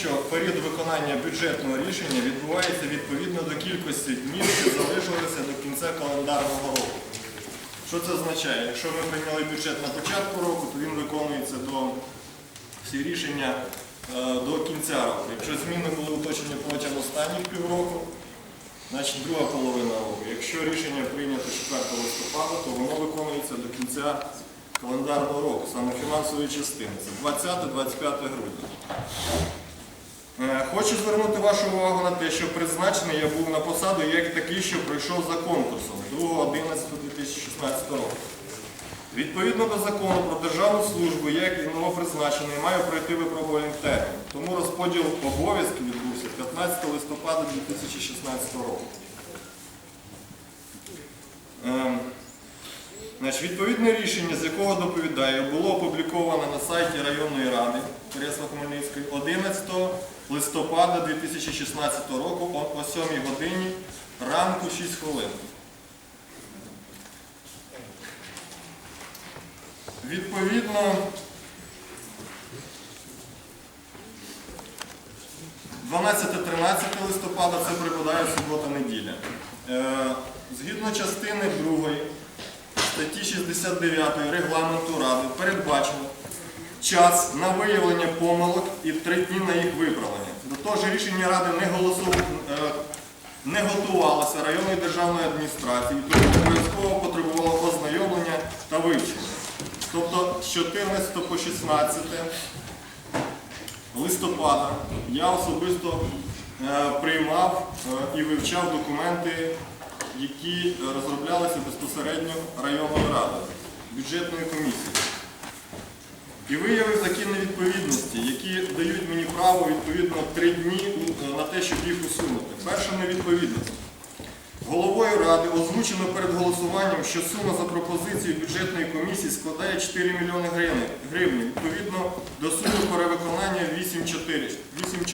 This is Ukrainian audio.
що період виконання бюджетного рішення відбувається відповідно до кількості днів, що залишилися до кінця календарного року. Що це означає? Якщо ми прийняли бюджет на початку року, то він виконується до всі рішення е, до кінця року. Якщо зміни були уточнені протягом останніх півроку, значить друга половина року. Якщо рішення прийнято 4 листопада, то воно виконується до кінця календарного року, саме фінансової частини. Це 20-25 грудня. Хочу звернути вашу увагу на те, що призначений я був на посаду як такий, що пройшов за конкурсом 2.11.2016 року. Відповідно до закону про державну службу, як і новопризначений, маю пройти випробувальний термін. Тому розподіл обов'язків відбувся 15 листопада 2016 року. Значить, відповідне рішення, з якого доповідаю, було опубліковано на сайті районної ради Пересла Хмельницької 11 листопада 2016 року о 7 годині ранку 6 хвилин. Відповідно, 12-13 листопада це припадає субота-неділя. Е, Згідно частини 2 статті 69 регламенту Ради передбачено час на виявлення помилок і три дні на їх виправлення. До того ж, рішення Ради не, голосу... е, не готувалося районною державною адміністрацією, тому обов'язково потребувало ознайомлення та вивчення. Тобто з 14 по 16 листопада я особисто е, приймав е, і вивчав документи, які е, розроблялися безпосередньо районною радою, бюджетною комісією. І виявив такі невідповідності, які дають мені право відповідно три дні е, на те, щоб їх усунути. Перша невідповідність. Головою Ради озвучено перед голосуванням, що сума за пропозицією бюджетної комісії складає 4 мільйони гривень. Відповідно до суми перевиконання 8,4.